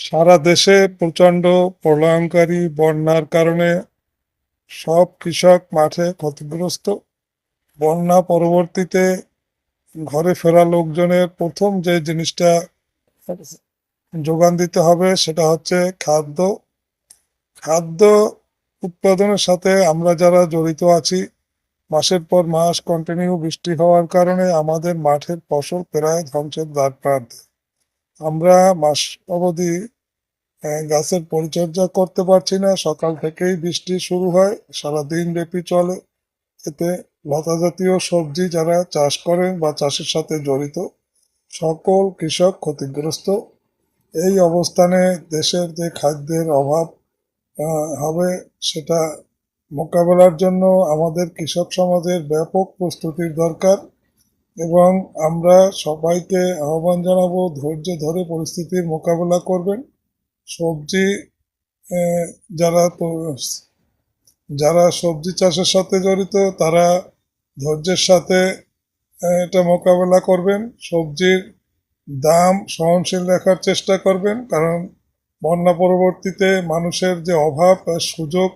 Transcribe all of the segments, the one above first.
সারা দেশে প্রচণ্ড প্রলয়ঙ্কারী বন্যার কারণে সব কৃষক মাঠে ক্ষতিগ্রস্ত। বন্যা পরবর্তীতে ঘরে ফেরা লোকজনের প্রথম যে জিনিসটা যোগান দিতে হবে সেটা হচ্ছে খাদ্য। খাদ্য উৎপাদনের সাথে আমরা যারা জড়িত আছি, মাসের পর মাস কন্টিনিউ বৃষ্টি হওয়ার কারণে আমাদের মাঠের ফসল প্রায় ধ্বংসের দ্বার প্রান্তে আমরা মাস অবধি গাছের পরিচর্যা করতে পারছি না। সকাল থেকেই বৃষ্টি শুরু হয় সারা দিন ব্যাপী চলে। এতে লতা জাতীয় সবজি যারা চাষ করেন বা চাষের সাথে জড়িত, সকল কৃষক ক্ষতিগ্রস্ত। এই অবস্থানে দেশের যে খাদ্যের অভাব হবে সেটা মোকাবেলার জন্য আমাদের কৃষক সমাজের ব্যাপক প্রস্তুতির দরকার। এবং আমরা সবাইকে আহ্বান জানাব, ধৈর্য ধরে পরিস্থিতির মোকাবেলা করবেন। সবজি যারা যারা সবজি চাষের সাথে জড়িত, তারা ধৈর্যের সাথে এটা মোকাবেলা করবেন। সবজির দাম সহনশীল রাখার চেষ্টা করবেন, কারণ বন্যা পরবর্তীতে মানুষের যে অভাব সুযোগ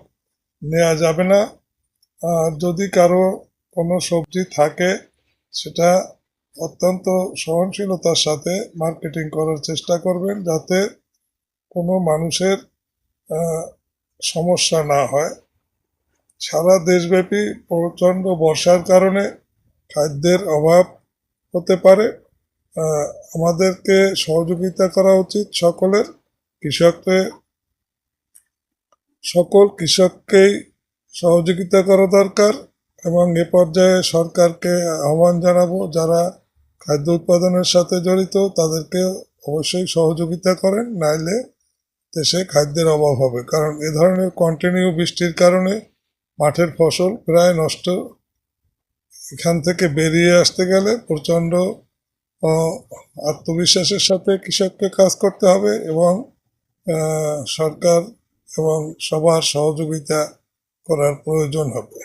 নেওয়া যাবে না। যদি কারও কোনো সবজি থাকে সেটা অত্যন্ত সহনশীলতার সাথে মার্কেটিং করার চেষ্টা করবেন যাতে কোনো মানুষের সমস্যা না হয়। সারা দেশব্যাপী প্রচণ্ড বর্ষার কারণে খাদ্যের অভাব হতে পারে। আমাদেরকে সহযোগিতা করা উচিত সকলের। কৃষককে, সকল কৃষককেই সহযোগিতা করা দরকার। এবং এ পর্যায়ে সরকারকে আহ্বান জানাব, যারা খাদ্য উৎপাদনের সাথে জড়িত, তাদেরকে অবশ্যই সহযোগিতা করেন, নাইলে দেশে খাদ্যের অভাব হবে। কারণ এ ধরনের কন্টিনিউ বৃষ্টির কারণে মাঠের ফসল প্রায় নষ্ট। এখান থেকে বেরিয়ে আসতে গেলে প্রচণ্ড আত্মবিশ্বাসের সাথে কৃষককে কাজ করতে হবে এবং সরকার এবং সবার সহযোগিতা করার প্রয়োজন হবে।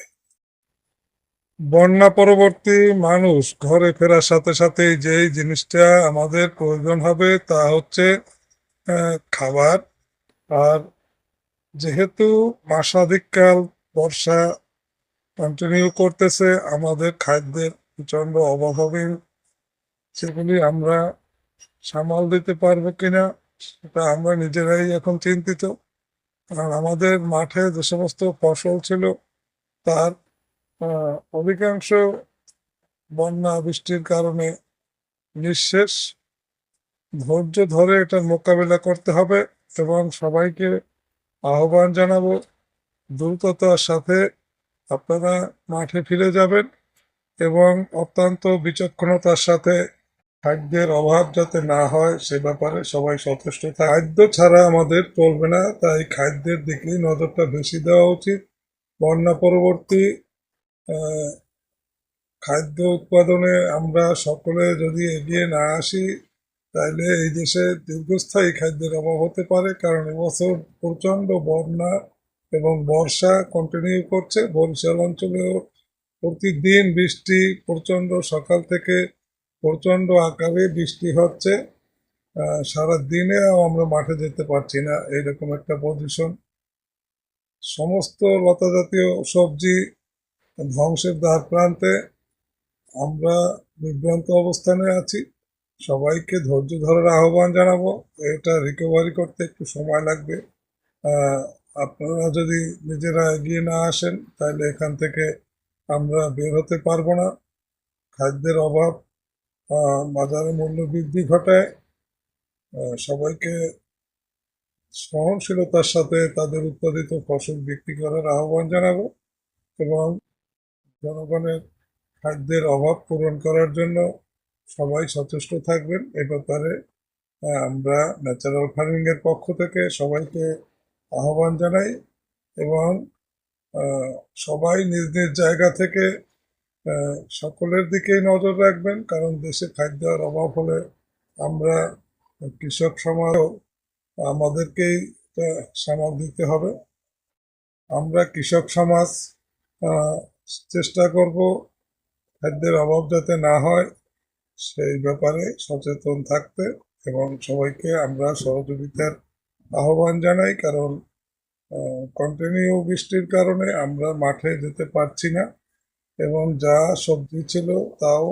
বন্যা পরবর্তী মানুষ ঘরে ফেরার সাথে সাথে যেই জিনিসটা আমাদের প্রয়োজন হবে তা হচ্ছে খাবার। আর যেহেতু মাসাধিককাল বর্ষা কন্টিনিউ করতেছে, আমাদের খাদ্যের প্রচণ্ড অভাব হবে, সেগুলি আমরা সামাল দিতে পারব কিনা সেটা আমরা নিজেরাই এখন চিন্তিত। কারণ আমাদের মাঠে যে সমস্ত ফসল ছিল, তার অধিকাংশ বন্যা বৃষ্টির কারণে নিঃশেষ। ধৈর্য ধরে এটা মোকাবিলা করতে হবে এবং সবাইকে আহ্বান জানাব, দ্রুততার সাথে আপনারা মাঠে ফিরে যাবেন এবং অত্যন্ত বিচক্ষণতার সাথে খাদ্যের অভাব যাতে না হয় সে ব্যাপারে সবাই সচেষ্ট খাদ্য ছাড়া আমাদের চলবে না, তাই খাদ্যের দিকেই নজরটা বেশি দেওয়া উচিত। বন্যা পরবর্তী খাদ্য উৎপাদনে আমরা সকলে যদি এগিয়ে না আসি তাহলে এই দেশে দীর্ঘস্থায়ী খাদ্যের অভাব হতে পারে। কারণ এবছর প্রচণ্ড বন্যা এবং বর্ষা কন্টিনিউ করছে। বরিশাল অঞ্চলেও প্রতিদিন বৃষ্টি, প্রচণ্ড সকাল থেকে প্রচণ্ড আকারে বৃষ্টি হচ্ছে। সারা দিনেও আমরা মাঠে যেতে পারছি না, এইরকম একটা পজিশন সমস্ত লতা জাতীয় সবজি ধ্বংসের দ্বার প্রান্তে আমরা বিভ্রান্ত অবস্থানে আছি। সবাইকে ধৈর্য ধরার আহ্বান জানাব। এটা রিকভারি করতে একটু সময় লাগবে। আপনারা যদি নিজেরা এগিয়ে না আসেন, তাহলে এখান থেকে আমরা বের হতে পারব না। খাদ্যের অভাব বাজারে মূল্য বৃদ্ধি ঘটায় সবাইকে সহনশীলতার সাথে তাদের উৎপাদিত ফসল বিক্রি করার আহ্বান জানাব এবং জনগণের খাদ্যের অভাব পূরণ করার জন্য সবাই সচেষ্ট থাকবেন। এ ব্যাপারে আমরা ন্যাচারাল ফার্মিং এর পক্ষ থেকে সবাইকে আহ্বান জানাই এবং সবাই নিজ নিজ জায়গা থেকে সকলের দিকেই নজর রাখবেন। কারণ দেশে খাদ্যের অভাব হলে আমরা কৃষক সমাজও আমাদেরকেই সামাল দিতে হবে। আমরা কৃষক সমাজ চেষ্টা করব খাদ্যের অভাব যাতে না হয়, সেই ব্যাপারে সচেতন থাকতে এবং সবাইকে আমরা সহযোগিতার আহ্বান জানাই। কারণ কন্টিনিউ বৃষ্টির কারণে আমরা মাঠে যেতে পারছি না এবং যা সবজি ছিল তাও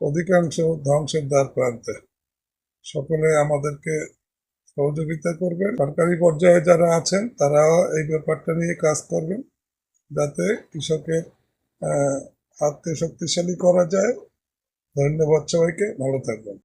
অধিকাংশ ধ্বংসের দ্বার প্রান্তে। সকলে আমাদেরকে সহযোগিতা করবেন। সরকারি পর্যায়ে যারা আছেন তারা এই ব্যাপারটা নিয়ে কাজ করবেন, যাতে কৃষকের হাতকে শক্তিশালী করা যায়। ধন্যবাদ সবাইকে ভালো থাকবেন।